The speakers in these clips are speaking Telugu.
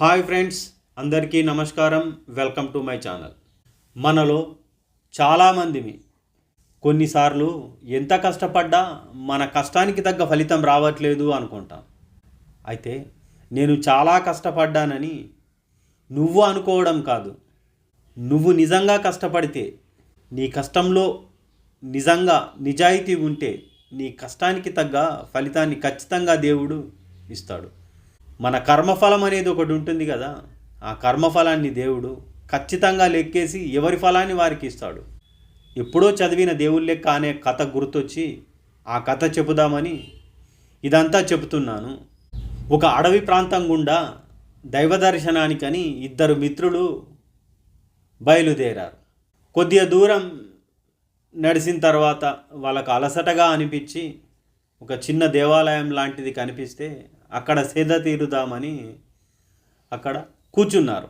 హాయ్ ఫ్రెండ్స్ అందరికీ నమస్కారం. Welcome to my channel. మనలో చాలామందిమి కొన్నిసార్లు ఎంత కష్టపడ్డా మన కష్టానికి తగ్గ ఫలితం రావట్లేదు అనుకుంటాం. అయితే నేను చాలా కష్టపడ్డానని నువ్వు అనుకోవడం కాదు. నువ్వు నిజంగా కష్టపడితే నీ కష్టంలో నిజంగా నిజాయితీ ఉంటే నీ కష్టానికి తగ్గ ఫలితాన్ని ఖచ్చితంగా దేవుడు ఇస్తాడు. మన కర్మఫలం అనేది ఒకటి ఉంటుంది కదా ఆ కర్మఫలాన్ని దేవుడు ఖచ్చితంగా లెక్కేసి ఎవరి ఫలాన్ని వారికి ఇస్తాడు. ఎప్పుడో చదివిన దేవుళ్ళ లెక్క అనే కథ గుర్తొచ్చి ఆ కథ చెబుదామని ఇదంతా చెబుతున్నాను. ఒక అడవి ప్రాంతం గుండా దైవ దర్శనానికని ఇద్దరు మిత్రులు బయలుదేరారు. కొద్దిగా దూరం నడిచిన తర్వాత వాళ్ళకు అలసటగా అనిపించి ఒక చిన్న దేవాలయం లాంటిది కనిపిస్తే అక్కడ సేద తీరుదామని అక్కడ కూర్చున్నారు.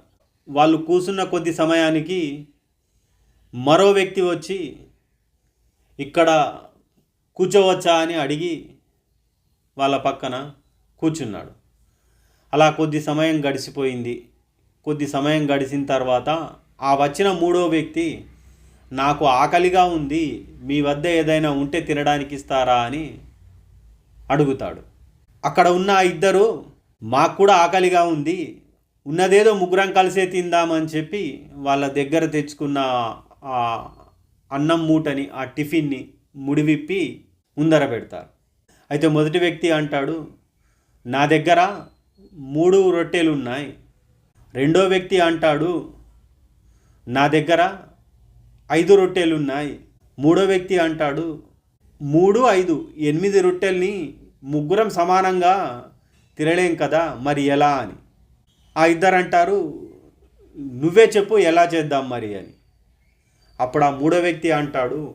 వాళ్ళు కూర్చున్న కొద్ది సమయానికి మరో వ్యక్తి వచ్చి ఇక్కడ కూర్చోవచ్చా? అని అడిగి వాళ్ళ పక్కన కూర్చున్నాడు. అలా కొద్ది సమయం గడిచిపోయింది. కొద్ది సమయం గడిచిన తర్వాత ఆ వచ్చిన మూడో వ్యక్తి నాకు ఆకలిగా ఉంది మీ వద్ద ఏదైనా ఉంటే తినడానికి ఇస్తారా? అని అడుగుతాడు. అక్కడ ఉన్న ఇద్దరు మాకు కూడా ఆకలిగా ఉంది ఉన్నదేదో ముగ్గురం కలిసే తిందామని చెప్పి వాళ్ళ దగ్గర తెచ్చుకున్న ఆ అన్నం మూటని ఆ టిఫిన్ని ముడివిప్పి ముందర పెడతారు. అయితే మొదటి వ్యక్తి అంటాడు నా దగ్గర మూడు రొట్టెలు ఉన్నాయి. రెండో వ్యక్తి అంటాడు నా దగ్గర ఐదు రొట్టెలు ఉన్నాయి. మూడో వ్యక్తి అంటాడు మూడు ఐదు ఎనిమిది రొట్టెల్ని ముగ్గురం సమానంగా తినలేం కదా మరి ఎలా అని. ఆ ఇద్దరు అంటారు నువ్వే చెప్పు ఎలా చేద్దాం మరి అని. అప్పుడు ఆ మూడో వ్యక్తి అంటాడు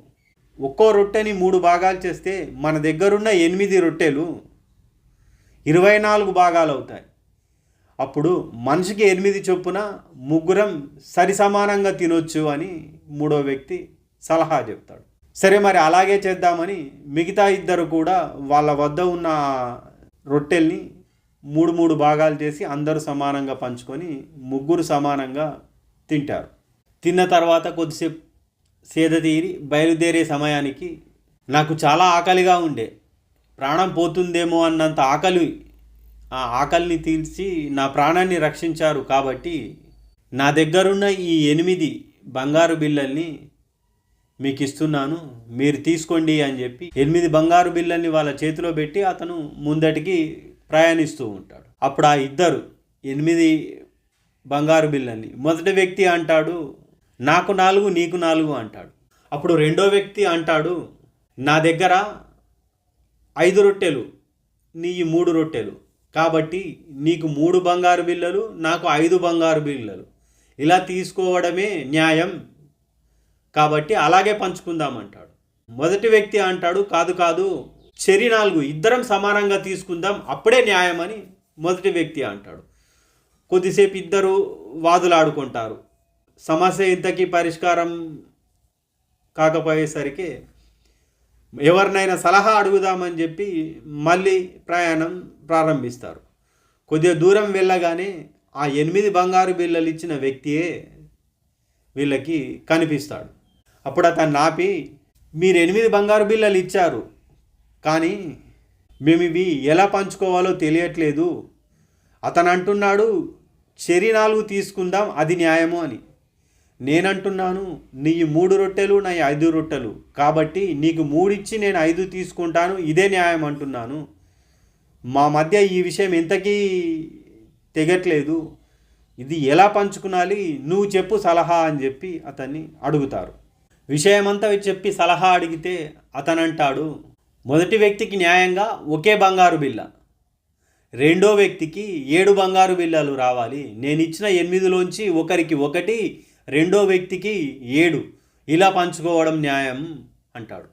ఒక్కో రొట్టెని మూడు భాగాలు చేస్తే మన దగ్గరున్న ఎనిమిది రొట్టెలు ఇరవై నాలుగు భాగాలు అవుతాయి. అప్పుడు మనిషికి ఎనిమిది చొప్పున ముగ్గురం సరి సమానంగా తినొచ్చు అని మూడో వ్యక్తి సలహా చెప్తాడు. సరే మరి అలాగే చేద్దామని మిగతా ఇద్దరు కూడా వాళ్ళ వద్ద ఉన్న రొట్టెల్ని మూడు మూడు భాగాలు చేసి అందరూ సమానంగా పంచుకొని ముగ్గురు సమానంగా తింటారు. తిన్న తర్వాత కొద్దిసేపు సేద తీరి బయలుదేరే సమయానికి నాకు చాలా ఆకలిగా ఉండే. ప్రాణం పోతుందేమో అన్నంత ఆకలి ఆ ఆకలిని తీర్చి నా ప్రాణాన్ని రక్షించారు కాబట్టి నా దగ్గరున్న ఈ ఎనిమిది బంగారు బిళ్ళల్ని మీకు ఇస్తున్నాను మీరు తీసుకోండి అని చెప్పి ఎనిమిది బంగారు బిళ్ళల్ని వాళ్ళ చేతిలో పెట్టి అతను ముందటికి ప్రయాణిస్తూ ఉంటాడు. అప్పుడు ఆ ఇద్దరు ఎనిమిది బంగారు బిళ్ళల్ని మొదటి వ్యక్తి అంటాడు నాకు నాలుగు నీకు నాలుగు అంటాడు. అప్పుడు రెండో వ్యక్తి అంటాడు నా దగ్గర ఐదు రొట్టెలు నీ మూడు రొట్టెలు. కాబట్టి నీకు మూడు బంగారు బిళ్ళలు నాకు ఐదు బంగారు బిళ్ళలు. ఇలా తీసుకోవడమే న్యాయం. కాబట్టి అలాగే పంచుకుందాం అంటాడు మొదటి వ్యక్తి అంటాడు కాదు కాదు చెరి నాలుగు ఇద్దరం సమానంగా తీసుకుందాం అప్పుడే న్యాయం అని మొదటి వ్యక్తి అంటాడు. కొద్దిసేపు ఇద్దరు వాదులాడుకుంటారు. సమస్య ఇంతకీ పరిష్కారం కాకపోయేసరికి ఎవరినైనా సలహా అడుగుదామని చెప్పి మళ్ళీ ప్రయాణం ప్రారంభిస్తారు. కొద్దిగా దూరం వెళ్ళగానే ఆ ఎనిమిది బంగారు బిళ్ళలు ఇచ్చిన వ్యక్తియే వీళ్ళకి కనిపిస్తాడు. అప్పుడు అతను నాపి మీరు ఎనిమిది బంగారు బిళ్ళలు ఇచ్చారు కానీ మేము ఇవి ఎలా పంచుకోవాలో తెలియట్లేదు. అతను అంటున్నాడు చెరి నాలుగు తీసుకుందాం అది న్యాయము అని. నేనంటున్నాను నీ మూడు రొట్టెలు నా ఐదు రొట్టెలు. కాబట్టి నీకు మూడిచ్చి నేను ఐదు తీసుకుంటాను ఇదే న్యాయం అంటున్నాను. మా మధ్య ఈ విషయం ఎంతకీ తెగట్లేదు. ఇది ఎలా పంచుకునాలి నువ్వు చెప్పు సలహా అని చెప్పి అతన్ని అడుగుతారు. విషయమంతా చెప్పి సలహా అడిగితే అతనంటాడు మొదటి వ్యక్తికి న్యాయంగా ఒకే బంగారు బిల్ల రెండో వ్యక్తికి ఏడు బంగారు బిల్లలు రావాలి. నేను ఇచ్చిన ఎనిమిదిలోంచి ఒకరికి ఒకటి రెండో వ్యక్తికి ఏడు. ఇలా పంచుకోవడం న్యాయం అంటాడు.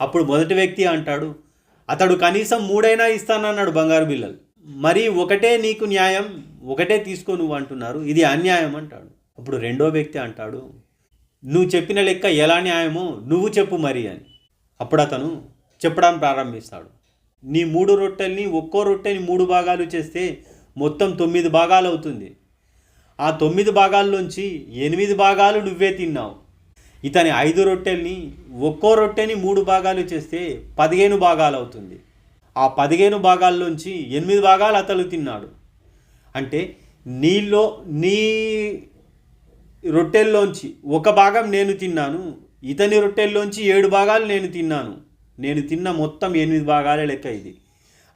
అప్పుడు మొదటి వ్యక్తి అంటాడు అతడు కనీసం మూడైనా ఇస్తానన్నాడు బంగారు బిల్లలు మరి ఒకటే నీకు న్యాయం ఒకటే తీసుకో నువ్వు అంటున్నారు. ఇది అన్యాయం అంటాడు. అప్పుడు రెండో వ్యక్తి అంటాడు నువ్వు చెప్పిన లెక్క ఎలా న్యాయమో నువ్వు చెప్పు మరి అని. అప్పుడు అతను చెప్పడం ప్రారంభిస్తాడు. నీ మూడు రొట్టెల్ని ఒక్కో రొట్టెని మూడు భాగాలు చేస్తే మొత్తం తొమ్మిది భాగాలు అవుతుంది. ఆ తొమ్మిది భాగాల్లోంచి ఎనిమిది భాగాలు నువ్వే తిన్నావు. ఇతని ఐదు రొట్టెల్ని ఒక్కో రొట్టెని మూడు భాగాలు చేస్తే పదిహేను భాగాలు అవుతుంది. ఆ పదిహేను భాగాల్లోంచి ఎనిమిది భాగాలు అతలు తిన్నాడు. అంటే నీలో నీ రొట్టెల్లోంచి ఒక భాగం నేను తిన్నాను ఇతని రొట్టెల్లోంచి ఏడు భాగాలు నేను తిన్నాను. నేను తిన్న మొత్తం ఎనిమిది భాగాలే లెక్క ఇది.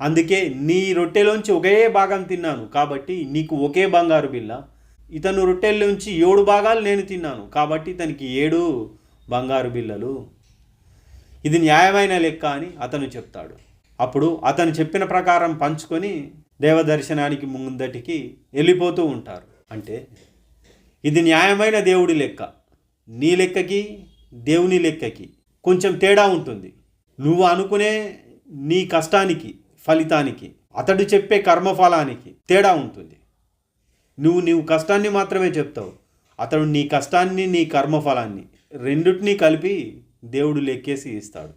అందుకే నీ రొట్టెలోంచి ఒకే భాగం తిన్నాను కాబట్టి నీకు ఒకే బంగారు బిల్ల ఇతను రొట్టెల్లోంచి ఏడు భాగాలు నేను తిన్నాను కాబట్టి ఇతనికి ఏడు బంగారు బిల్లలు ఇది న్యాయమైన లెక్క అని అతను చెప్తాడు. అప్పుడు అతను చెప్పిన ప్రకారం పంచుకొని దేవదర్శనానికి ముందటికి వెళ్ళిపోతూ ఉంటారు. అంటే ఇది న్యాయమైన దేవుడి లెక్క. నీ లెక్కకి దేవుని లెక్కకి కొంచెం తేడా ఉంటుంది. నువ్వు అనుకునే నీ కష్టానికి ఫలితానికి అతడు చెప్పే కర్మఫలానికి తేడా ఉంటుంది. నువ్వు నీవు కష్టాన్ని మాత్రమే చెప్తావు. అతడు నీ కష్టాన్ని నీ కర్మఫలాన్ని రెండుటినీ కలిపి దేవుడు లెక్కేసి ఇస్తాడు.